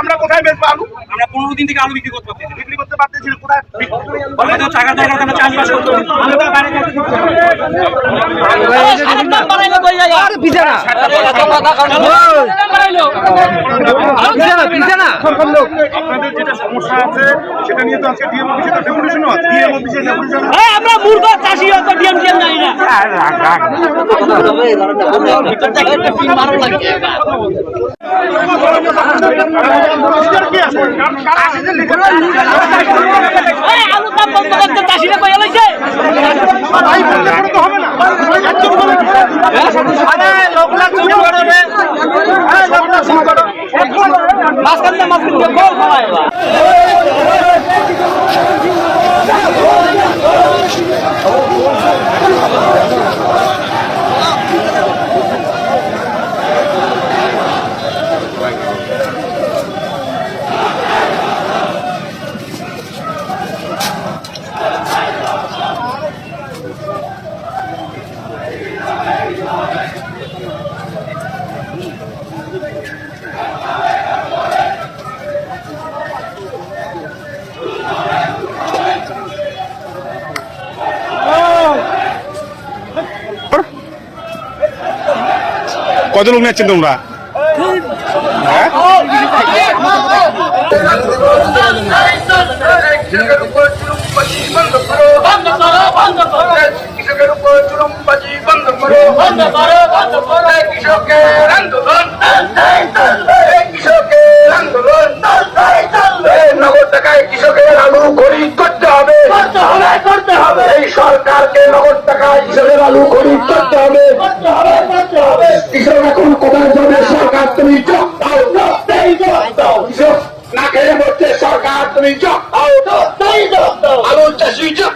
আমরা কোথায় বেচবো আলু? আমরা পনেরো দিন থেকে আলু বিক্রি করতে পারছি বিক্রি করতে পারতেছি না কোথায় টাকা দরকার চাষবাস করতে আপনাদের যেটা সমস্যা আছে সেটা নিয়ে তো আজকে ডিএম অফিসে ডেপুটেশনও আছে ডিএম অফিসে ডেপুটেশন আমরা মূর্খ চাষি অত ডিএম ডিএম জানি না। কি আছে? মাঝখান দিয়ে মাঝখান দিয়ে গোল ফলায় কত লোক নিচ্ছেন তোমরা? কৃষকের উপর কৃষকের কৃষকের নগদ টাকায় কৃষকের আলু খরিদ করতে হবে করতে হবে এই সরকারকে নগদ টাকায় কৃষকের আলু হবে করতে হবে কৃষক এখন কোথায় যাবে? সরকার তুমি চোখ দাও দাও না খেয়ে বলছে সরকার তুমি চোখ দাও আলু চাষি চোখ